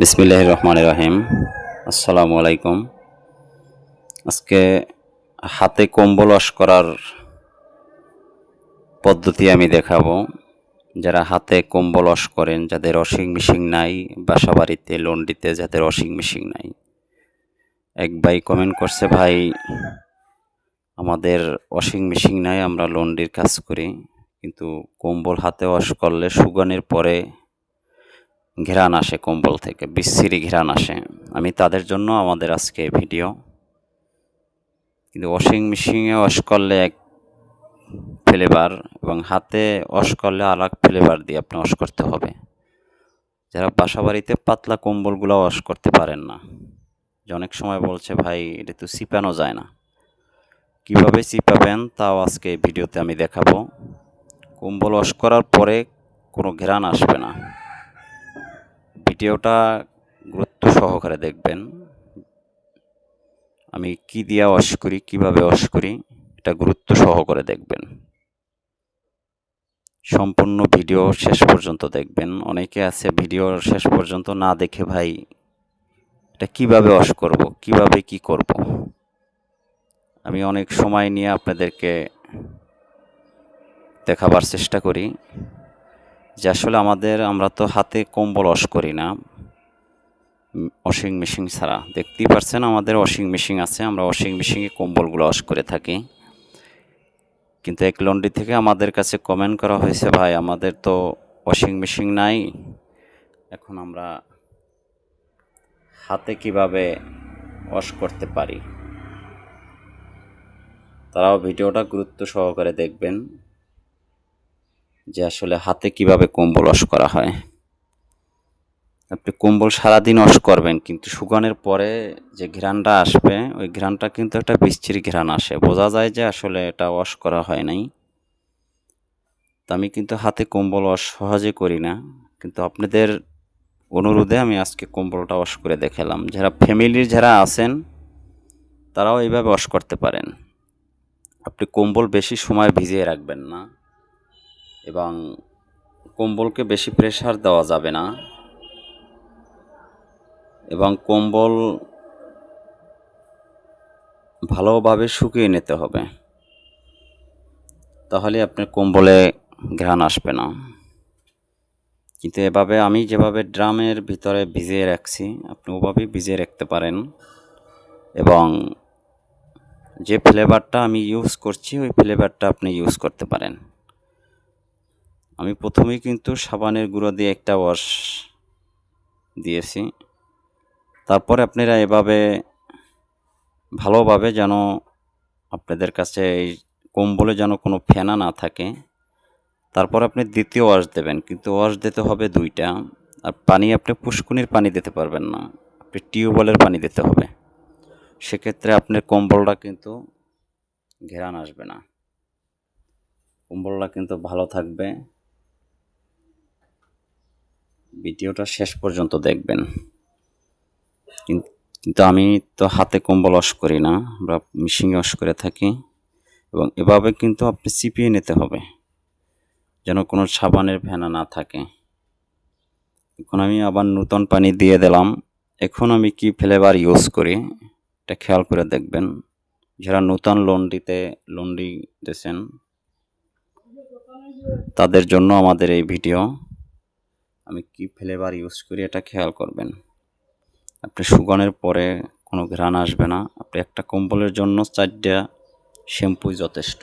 বিসমিল্লাহ রহমান রাহিম। আসসালামু আলাইকুম আজকে হাতে কম্বল ওয়াশ করার পদ্ধতি আমি দেখাবো। যারা হাতে কম্বল ওয়াশ করেন, যাদের ওয়াশিং মেশিন নাই বাসা বাড়িতে লন্ডিতে যাদের ওয়াশিং মেশিন নাই, এক ভাই কমেন্ট করছে, ভাই, আমাদের ওয়াশিং মেশিন নাই, আমরা লন্ডির কাজ করি। কিন্তু কম্বল হাতে ওয়াশ করলে সুগানের পরে ঘেরান আসে, কম্বল থেকে, বিশ্রী ঘেরান আসে। আমি তাদের জন্য আমাদের আজকে ভিডিও। কিন্তু ওয়াশিং মেশিনে ওয়াশ করলে এক ফ্লেভার এবং হাতে ওয়াশ করলে এক ফ্লেভার দিয়ে আপনি ওয়াশ করতে হবে। যারা বাসা বাড়িতে পাতলা কম্বলগুলো ওয়াশ করতে পারেন না। যে অনেক সময় বলছে, ভাই, এটা তো চিপানো যায় না। কীভাবে চিপাবেন তাও আজকে ভিডিওতে আমি দেখাবো। কম্বল ওয়াশ করার পরে কোনো ঘেরান আসবে না। ভিডিওটা গুরুত্ব সহকারে দেখবেন। আমি কি দিয়া ওয়াশ করি, কীভাবে ওয়াশ করি, এটা গুরুত্ব সহকারে দেখবেন। সম্পূর্ণ ভিডিও শেষ পর্যন্ত দেখবেন। অনেকে আছে ভিডিও শেষ পর্যন্ত না দেখে, ভাই, এটা কীভাবে ওয়াশ করব, কীভাবে কি করব? আমি অনেক সময় নিয়ে আপনাদেরকে দেখাবার চেষ্টা করি। যে আসলে আমাদের, আমরা তো হাতে কম্বল ওয়াশ করি না। ওয়াশিং মেশিন ছাড়া। দেখতেই পারছেন আমাদের ওয়াশিং মেশিন আছে, আমরা ওয়াশিং মেশিনে কম্বলগুলো ওয়াশ করে থাকি। কিন্তু এক লন্ডি থেকে আমাদের কাছে কমেন্ট করা হয়েছে, ভাই, আমাদের তো ওয়াশিং মেশিন নাই। এখন আমরা হাতে কীভাবে ওয়াশ করতে পারি? তারাও ভিডিওটা গুরুত্ব সহকারে দেখবেন। যে আসলে হাতে কীভাবে কম্বল ওয়াশ করা হয়। আপনি কম্বল সারাদিন ওয়াশ করবেন, কিন্তু শুকানোর পরে যে ঘ্রাণটা আসবে, ওই ঘ্রাণটা কিন্তু একটা বিচ্ছিরি ঘ্রাণ আসে। বোঝা যায় যে আসলে এটা ওয়াশ করা হয় নাই। তো আমি কিন্তু হাতে কম্বল ওয়াশ সহজে করি না, কিন্তু আপনাদের অনুরোধে আমি আজকে কম্বলটা ওয়াশ করে দেখালাম। যারা ফ্যামিলির যারা আছেন, তারাও এইভাবে ওয়াশ করতে পারেন। আপনি কম্বল বেশি সময় ভিজিয়ে রাখবেন না। এবং কম্বলকে বেশি প্রেশার দেওয়া যাবে না। এবং কম্বল ভালোভাবে শুকিয়ে নিতে হবে। তাহলে আপনার কম্বলে ঘ্রাণ আসবে না। কিন্তু এভাবে আমি যেভাবে ড্রামের ভিতরে ভিজিয়ে রাখছি, আপনি ওভাবেই ভিজিয়ে রাখতে পারেন। এবং যে ফ্লেভারটা আমি ইউজ করছি, ওই ফ্লেভারটা আপনি ইউজ করতে পারেন। আমি প্রথমেই কিন্তু সাবানের গুঁড়ো দিয়ে একটা ওয়াশ দিয়েছি। তারপরে আপনারা এভাবে ভালোভাবে যেন আপনাদের কাছে এই কম্বলে যেন কোনো ফেনা না থাকে। তারপর আপনি দ্বিতীয় ওয়াশ দেবেন, কিন্তু ওয়াশ দিতে হবে দুইটা। আর পানি আপনি পুষ্কুনির পানি দিতে পারবেন না, আপনি টিউবওয়েলের পানি দিতে হবে। সেক্ষেত্রে আপনার কম্বলটা কিন্তু ঘেরান আসবে না। কম্বলটা কিন্তু ভালো থাকবে। ভিডিওটা শেষ পর্যন্ত দেখবেন। কিন্তু আমি তো হাতে কম্বল ওয়াশ করি না, আমরা মেশিনে ওয়াশ করে থাকি। এবং এভাবে কিন্তু আপনি চিপিয়ে নিতে হবে, যেন কোনো সাবানের ফেনা না থাকে। এখন আমি আবার নতুন পানি দিয়ে দিলাম। এখন আমি কি ফ্লেভার ইউজ করি, এটা খেয়াল করে দেখবেন। যারা নতুন লন্ডিতে, লন্ডি দিয়েছেন, তাদের জন্য আমাদের এই ভিডিও। আমি কি ফ্লেভার ইউজ করি এটা খেয়াল করবেন। আপনি শুকানোর পরে কোনো ঘ্রাণ আসবে না। আপনি একটা কম্বলের জন্য চারটা শ্যাম্পুই যথেষ্ট।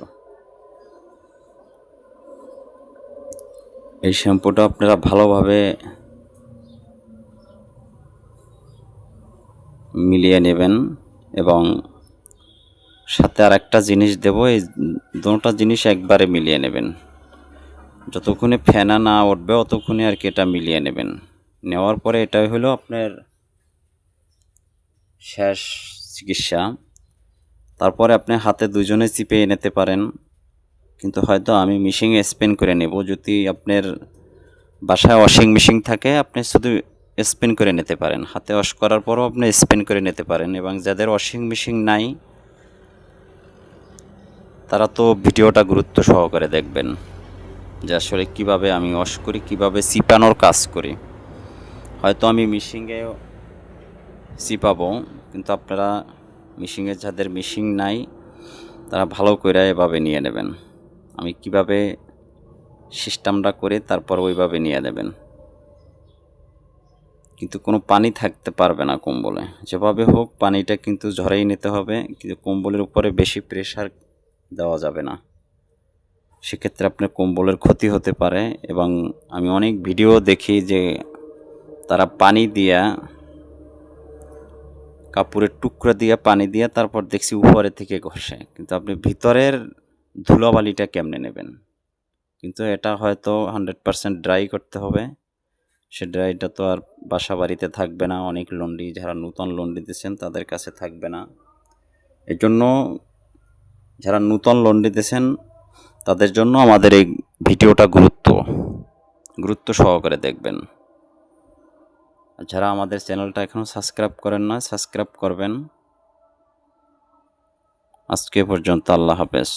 এই শ্যাম্পুটা আপনারা ভালোভাবে মিলিয়ে নেবেন এবং সাথে আর একটা জিনিস দেব, এই দুটা জিনিস একবারে মিলিয়ে নেবেন। যতক্ষণে ফেনা না উঠবে, অতক্ষণে আর কি এটা মিলিয়ে নেবেন। নেওয়ার পরে এটাই হলো আপনার শেষ চিকিৎসা। তারপরে আপনি হাতে দুজনে চিপে নিতে পারেন। কিন্তু হয়তো আমি মেশিনে স্পেন করে নেব। যদি আপনার বাসায় ওয়াশিং মেশিন থাকে, আপনি শুধু স্পেন করে নিতে পারেন। হাতে ওয়াশ করার পরও আপনি স্পেন করে নিতে পারেন। এবং যাদের ওয়াশিং মেশিন নাই, তারা তো ভিডিওটা গুরুত্ব সহকারে দেখবেন। যে আসলে কীভাবে আমি ওয়াশ করি, কীভাবে চিপানোর কাজ করি। হয়তো আমি মিশিংয়ে চিপাবো কিন্তু আপনারা মিশিংয়ে যাদের মিশিং নাই, তারা ভালো করে এভাবে নিয়ে নেবেন। আমি কীভাবে সিস্টেমটা করে, তারপর ওইভাবে নিয়ে নেবেন। কিন্তু কোনো পানি থাকতে পারবে না কম্বলে। যেভাবে হোক, পানিটা কিন্তু ঝরেই নিতে হবে, কিন্তু কম্বলের উপরে বেশি প্রেশার দেওয়া যাবে না। সেক্ষেত্রে আপনার কম্বলের ক্ষতি হতে পারে এবং আমি অনেক ভিডিও দেখি যে তারা পানি দিয়া, কাপড়ের টুকরা দিয়ে পানি দিয়ে তারপর দেখছি উপরে থেকে ঘষে। কিন্তু আপনি ভিতরের ধুলোবালিটা কেমনে নেবেন? কিন্তু এটা হয়তো হান্ড্রেড পারসেন্ট ড্রাই করতে হবে। সে ড্রাইটা তো আর বাসা বাড়িতে থাকবে না, অনেক লন্ডি, যারা নূতন লন্ডি দিচ্ছেন তাদের কাছে থাকবে না। এজন্য যারা নূতন লন্ডি দিচ্ছেন তাদের জন্য আমাদের এই ভিডিওটা গুরুত্ব গুরুত্ব সহকারে দেখবেন। যারা আমাদের চ্যানেলটা এখনও সাবস্ক্রাইব করেন না, সাবস্ক্রাইব করবেন। আজকে পর্যন্ত আল্লাহ হাফেজ।